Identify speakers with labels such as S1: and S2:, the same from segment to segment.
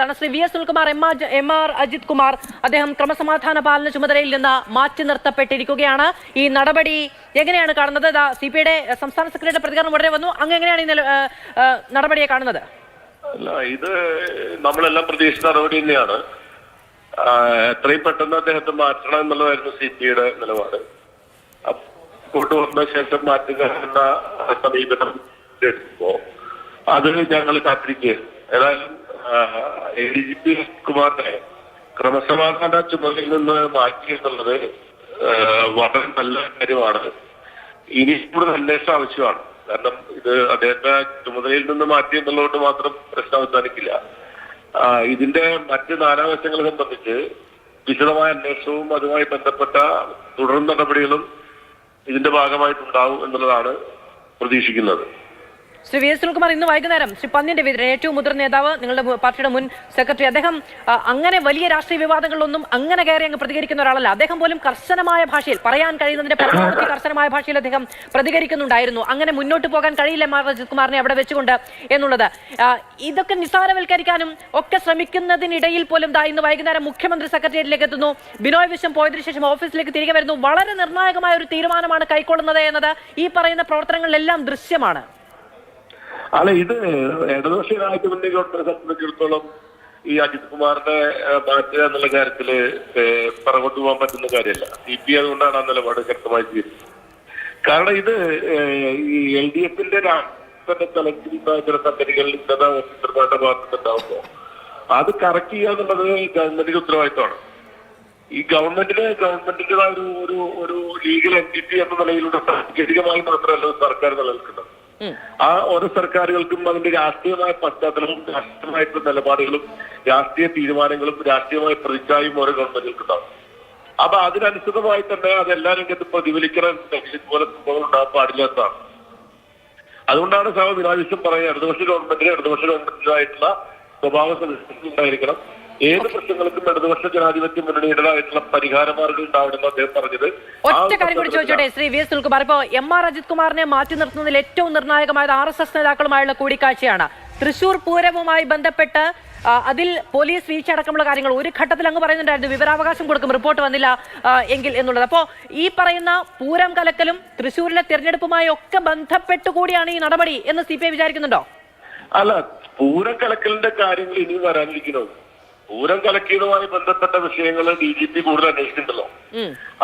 S1: ാണ് Shri V S Sunilkumar M R M R Ajith Kumar. അദ്ദേഹം ക്രമസമാധാന പാലന ചുമതലയിൽ നിന്ന് മാറ്റി നിർത്തപ്പെട്ടിരിക്കുകയാണ്. ഈ നടപടി എങ്ങനെയാണ് കാണുന്നത്? സി പി ഐയുടെ സംസ്ഥാന സെക്രട്ടറിയുടെ പ്രതികരണം ഉടനെ വന്നു. അങ്ങ് എങ്ങനെയാണ് ഈ നടപടിയെ കാണുന്നത്?
S2: അല്ല ഇത് നമ്മളെല്ലാം പ്രതീക്ഷിച്ച നടപടി തന്നെയാണ്. എത്രയും പെട്ടെന്ന് അദ്ദേഹത്തെ മാറ്റണം എന്നുള്ളതായിരുന്നു സി പി ഐയുടെ നിലപാട് കൊണ്ടുവന്ന ശേഷം മാറ്റുക എന്ന സമീപനം എടുക്കുമ്പോ അത് ഞങ്ങൾ കാത്തിരിക്കുക ഏതായാലും എ ഡി ജി പി കുമാറിനെ ക്രമസമാധാന ചുമതലയിൽ നിന്ന് മാറ്റി എന്നുള്ളത് വളരെ നല്ല കാര്യമാണ്. ഇനി കൂടുതൽ അന്വേഷണം ആവശ്യമാണ്. കാരണം ഇത് അദ്ദേഹത്തെ ചുമതലയിൽ നിന്ന് മാറ്റി എന്നുള്ളതുകൊണ്ട് മാത്രം പ്രശ്നം അവസാനിക്കില്ല. ഇതിന്റെ മറ്റ് നാനാവശങ്ങളെ സംബന്ധിച്ച് വിശദമായ അന്വേഷണവും അതുമായി ബന്ധപ്പെട്ട തുടർ നടപടികളും ഇതിന്റെ ഭാഗമായിട്ടുണ്ടാവും എന്നുള്ളതാണ് പ്രതീക്ഷിക്കുന്നത്.
S1: ശ്രീ വി എസ് സുനിൽകുമാർ ഇന്ന് വൈകുന്നേരം ശ്രീ പന്നിന്റെ ഏറ്റവും മുതിർന്ന നേതാവ് നിങ്ങളുടെ പാർട്ടിയുടെ മുൻ സെക്രട്ടറി അദ്ദേഹം അങ്ങനെ വലിയ രാഷ്ട്രീയ വിവാദങ്ങളിലൊന്നും അങ്ങനെ കയറി അങ്ങ് പ്രതികരിക്കുന്ന ഒരാളല്ല. അദ്ദേഹം പോലും കർശനമായ ഭാഷയിൽ പറയാൻ കഴിയുന്നതിന്റെ പരമാവധി കർശനമായ ഭാഷയിൽ അദ്ദേഹം പ്രതികരിക്കുന്നുണ്ടായിരുന്നു. അങ്ങനെ മുന്നോട്ട് പോകാൻ കഴിയില്ല മാർ അജിത് കുമാറിനെ അവിടെ വെച്ചുകൊണ്ട് എന്നുള്ളത്. ഇതൊക്കെ നിസ്സാരവൽക്കരിക്കാനും ഒക്കെ ശ്രമിക്കുന്നതിനിടയിൽ പോലും ഇന്ന് വൈകുന്നേരം മുഖ്യമന്ത്രി സെക്രട്ടേറിയറ്റിലേക്ക് എത്തുന്നു. ബിനോയ് വിശ്വം പോയതിനു ശേഷം ഓഫീസിലേക്ക് തിരികെ വരുന്നു. വളരെ നിർണായകമായ ഒരു തീരുമാനമാണ് കൈക്കൊള്ളുന്നത് എന്നത് ഈ പറയുന്ന പ്രവർത്തനങ്ങളിലെല്ലാം ദൃശ്യമാണ്.
S2: അല്ല ഇത് ഇടതുപക്ഷ ജനാധിപത്യ ഗവൺമെന്റിനെ സംബന്ധിച്ചിടത്തോളം ഈ അജിത് കുമാറിനെ ഏഹ്, മാറ്റുക എന്നുള്ള കാര്യത്തിൽ പറഞ്ഞു പോകാൻ പറ്റുന്ന കാര്യമല്ല. സി പി അതുകൊണ്ടാണ് ആ നിലപാട് ശക്തമായി സ്വീകരിച്ചത്. കാരണം ഇത് ഈ എൽ ഡി എഫിന്റെ രാഷ്ട്രീയ തലത്തിൽ ചില സംഗതികൾ ഇന്നത്തെ ഓഫീസർമാരുടെ ഭാഗത്തുണ്ടാവുമ്പോ അത് കറക്റ്റ് ചെയ്യുക എന്നുള്ളത് ഗവൺമെന്റിന്റെ ഉത്തരവാദിത്തമാണ്. ഈ ഗവൺമെന്റിന് ഗവൺമെന്റിന്റേതായ ഒരു ഒരു ലീഗൽ എന്റിറ്റി എന്ന നിലയിലൂടെ സാങ്കേതികമായി മാത്രമല്ല സർക്കാർ നിലനിൽക്കുന്നത്. ആ ഓരോ സർക്കാരുകൾക്കും അതിന്റെ രാഷ്ട്രീയമായ പശ്ചാത്തലവും രാഷ്ട്രീയമായിട്ടുള്ള നിലപാടുകളും രാഷ്ട്രീയ തീരുമാനങ്ങളും രാഷ്ട്രീയമായ പ്രതിച്ഛായും ഓരോ ഗവൺമെന്റുകൾക്ക് ഉണ്ടാവും അപ്പൊ അതിനനുസൃതമായി തന്നെ അതെല്ലാ രംഗത്തും പ്രതിഫലിക്കണം ഇതുപോലെ സംഭവം ഉണ്ടാകാൻ പാടില്ലാത്തതാണ് അതുകൊണ്ടാണ് സഹ വിനാദിശം പറയുന്നത്. ഇടതുപക്ഷ ഗവൺമെന്റിന് ഇടതുപക്ഷ ഗവൺമെന്റിനായിട്ടുള്ള സ്വഭാവ ഉണ്ടായിരിക്കണം. ഏത് പ്രശ്നങ്ങൾക്കും ഇടതുപക്ഷ ജനാധിപത്യ മുന്നണിയുടേതായിട്ടുള്ള പരിഹാര മാർഗം ഉണ്ടാവണമെന്ന് അദ്ദേഹം പറഞ്ഞത്.
S1: ഒറ്റ കാര്യം കൂടി ചോദിച്ചോട്ടെ ശ്രീ വി എസ് സുനിൽകുമാർ ഇപ്പോ എം ആർ അജിത് കുമാറിനെ മാറ്റി നിർത്തുന്നതിൽ ഏറ്റവും നിർണായകമായത് ആർ എസ് എസ് നേതാക്കളുമായുള്ള കൂടിക്കാഴ്ചയാണ്. തൃശൂർ പൂരവുമായി ബന്ധപ്പെട്ട് അതിൽ പോലീസ് വീഴ്ച അടക്കമുള്ള കാര്യങ്ങൾ ഒരു ഘട്ടത്തിൽ അങ്ങ് പറയുന്നുണ്ടായിരുന്നു. വിവരാവകാശം കൊടുക്കും റിപ്പോർട്ട് വന്നില്ല എങ്കിൽ എന്നുള്ളത്. അപ്പോൾ ഈ പറയുന്ന പൂരം കലക്കലും തൃശ്ശൂരിലെ തിരഞ്ഞെടുപ്പുമായി ഒക്കെ ബന്ധപ്പെട്ട് കൂടിയാണ് ഈ നടപടി എന്ന് സി പി ഐ വിചാരിക്കുന്നുണ്ടോ?
S2: അല്ല പൂരം കലക്കലിന്റെ കാര്യങ്ങൾ ഇനി വരാനിരിക്കുന്നു. പൂരം കലക്കിയതുമായി ബന്ധപ്പെട്ട വിഷയങ്ങൾ ഡി ജി പി കൂടുതൽ അന്വേഷിക്കുന്നുണ്ടല്ലോ.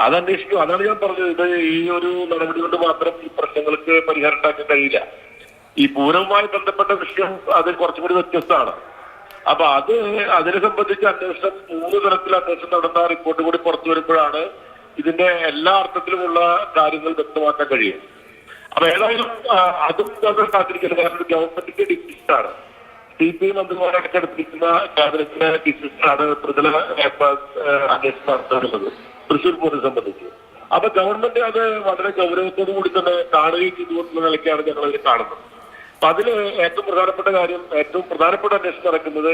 S2: അത് അന്വേഷിക്കും അതാണ് ഞാൻ പറഞ്ഞത്. ഇത് ഈ ഒരു നടപടി കൊണ്ട് മാത്രം ഈ പ്രശ്നങ്ങൾക്ക് പരിഹാരം ഉണ്ടാക്കാൻ കഴിയില്ല. ഈ പൂരവുമായി ബന്ധപ്പെട്ട വിഷയം അത് കുറച്ചും കൂടി വ്യത്യസ്തമാണ്. അപ്പൊ അത് അതിനെ സംബന്ധിച്ച് അന്വേഷണം മൂന്ന് തരത്തിൽ അന്വേഷണം നടന്ന റിപ്പോർട്ട് കൂടി പുറത്തു വരുമ്പോഴാണ് ഇതിന്റെ എല്ലാ അർത്ഥത്തിലുമുള്ള കാര്യങ്ങൾ വ്യക്തമാക്കാൻ കഴിയും അപ്പൊ ഏതായാലും അതും നമ്മൾ കാത്തിരിക്കുന്നത് കാരണം ഗവൺമെന്റിന്റെ ഡിസിഷനാണ്. സി പി ഐ മന്ത്രിമാരൊക്കെ എടുത്തിരിക്കുന്ന ക്യാബിനറ്റിന്റെ ഡിസിഷനാണ് പ്രതില അന്വേഷണം നടത്താറുള്ളത്. തൃശൂർ പൂരം സംബന്ധിച്ച്. അപ്പൊ ഗവൺമെന്റ് അത് വളരെ ഗൗരവത്തോടു കൂടി തന്നെ കാണുകയും ചെയ്തുകൊണ്ടുള്ള നിലയ്ക്കാണ് ഞങ്ങൾ അതിൽ കാണുന്നത്. അപ്പൊ അതിൽ ഏറ്റവും പ്രധാനപ്പെട്ട കാര്യം ഏറ്റവും പ്രധാനപ്പെട്ട അന്വേഷണം നടക്കുന്നത്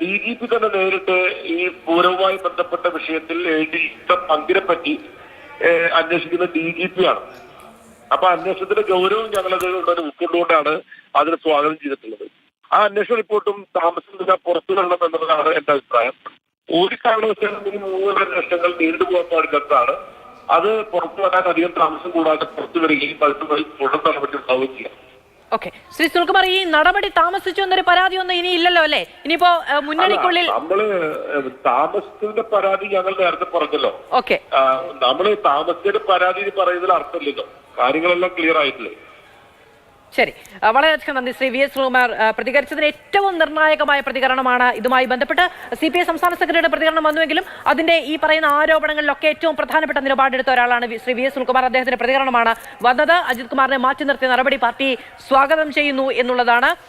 S2: ഡി ജി പി തന്നെ നേരിട്ട് ഈ പൂരവുമായി ബന്ധപ്പെട്ട വിഷയത്തിൽ എഴുതി പങ്കിനെപ്പറ്റി അന്വേഷിക്കുന്ന ഡി ജി പി ആണ്. അപ്പൊ അന്വേഷണത്തിന്റെ ഗൗരവം ഞങ്ങളത് ഉൾക്കൊണ്ടുകൊണ്ടാണ് അതിനെ സ്വാഗതം ചെയ്തിട്ടുള്ളത്. ആ അന്വേഷണ റിപ്പോർട്ടും താമസമില്ല പുറത്തു വരണം എന്നുള്ളതാണ് എന്റെ അഭിപ്രായം. ഒരു കാരണവശാലും മൂന്നര ലക്ഷങ്ങൾ നീണ്ടു നീണ്ടുപോകാൻ പാടില്ലാത്തതാണ്. അത് പുറത്തു വരാൻ അധികം താമസം കൂടാതെ പുറത്തു വരികയും പലപ്പോഴും തുടർ നടപടി ഉണ്ടാവുകയും ചെയ്യാം.
S1: ഓക്കെ. ശ്രീ സുൽകുമാർ ഈ നടപടി താമസിച്ചു എന്നൊരു പരാതി ഒന്നും ഇനി ഇല്ലല്ലോ അല്ലേ? ഇനിയിപ്പോ മുന്നണിക്കുള്ളിൽ
S2: നമ്മൾ താമസത്തിന്റെ പരാതി ഞങ്ങൾ നേരത്തെ പറഞ്ഞല്ലോ.
S1: ഓക്കെ.
S2: നമ്മൾ താമസത്തിന്റെ പരാതി പറയുന്നതിൽ അർത്ഥമില്ലല്ലോ. കാര്യങ്ങളെല്ലാം ക്ലിയർ ആയിട്ടില്ലേ?
S1: ശരി. വളരെയധികം നന്ദി ശ്രീ വി എസ് ശ്രീകുമാർ. പ്രതികരിച്ചതിന് ഏറ്റവും നിർണായകമായ പ്രതികരണമാണ് ഇതുമായി ബന്ധപ്പെട്ട് സി പി ഐ സംസ്ഥാന സെക്രട്ടറിയുടെ പ്രതികരണം വന്നുവെങ്കിലും അതിന്റെ ഈ പറയുന്ന ആരോപണങ്ങളിലൊക്കെ ഏറ്റവും പ്രധാനപ്പെട്ട നിലപാടെടുത്ത ഒരാളാണ് ശ്രീ വി എസ് സുനിൽകുമാർ അദ്ദേഹത്തിന്റെ പ്രതികരണമാണ് വന്നത്. അജിത് കുമാറിനെ മാറ്റി നിർത്തിയ നടപടി പാർട്ടി സ്വാഗതം ചെയ്യുന്നു എന്നുള്ളതാണ്.